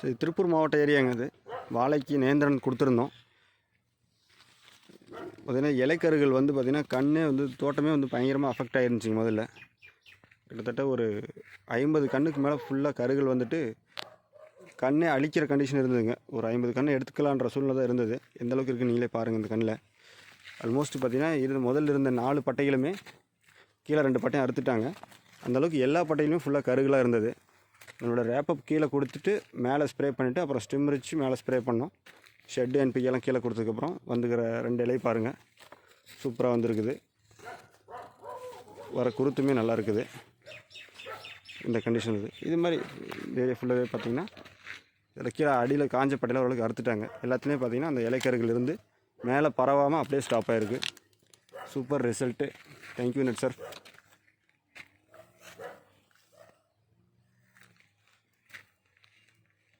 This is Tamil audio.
சரி திருப்பூர் மாவட்ட ஏரியாங்க அது வாழைக்கு நேந்திரன் கொடுத்துருந்தோம். பார்த்திங்கன்னா இலைக்கருகள் வந்து பார்த்திங்கன்னா கண்ணே வந்து தோட்டமே வந்து பயங்கரமாக அஃபெக்ட் ஆகிருந்துச்சிங்க முதல்ல. கிட்டத்தட்ட ஒரு ஐம்பது கண்ணுக்கு மேலே ஃபுல்லாக கருகள் வந்துட்டு கண்ணே அழிக்கிற கண்டிஷன் இருந்ததுங்க. ஒரு ஐம்பது கண்ணை எடுத்துக்கலான்ற சூழ்நிலை தான் இருந்தது. எந்த அளவுக்கு இருக்குன்னு நீங்களே பாருங்கள் இந்த கண்ணில். ஆல்மோஸ்ட் பார்த்திங்கன்னா இரு முதல்ல இருந்த நாலு பட்டைகளுமே கீழே ரெண்டு பட்டையும் அறுத்துட்டாங்க. அந்த அளவுக்கு எல்லா பட்டையிலுமே ஃபுல்லாக கருகலாக இருந்தது. நம்மளோட ரேப்பப் கீழே கொடுத்துட்டு மேலே ஸ்ப்ரே பண்ணிவிட்டு அப்புறம் ஸ்டிம் வச்சு மேலே ஸ்ப்ரே பண்ணோம். ஷெட்டு என்பிகே எல்லாம் கீழே கொடுத்ததுக்கப்புறம் வந்துக்கிற ரெண்டு இலை பாருங்கள் சூப்பராக வந்திருக்குது. வர குருத்துமே நல்லா இருக்குது. இந்த கண்டிஷன் இது. இது மாதிரி ஏரியா ஃபுல்லாகவே பார்த்திங்கன்னா இதில் கீழே அடியில் காஞ்ச பட்டையில் ஓரளவுக்கு அறுத்துட்டாங்க. எல்லாத்துலேயும் பார்த்தீங்கன்னா அந்த இலைக்கருகள் இருந்து மேலே பரவாமல் அப்படியே ஸ்டாப் ஆகிருக்கு super result thank you net sir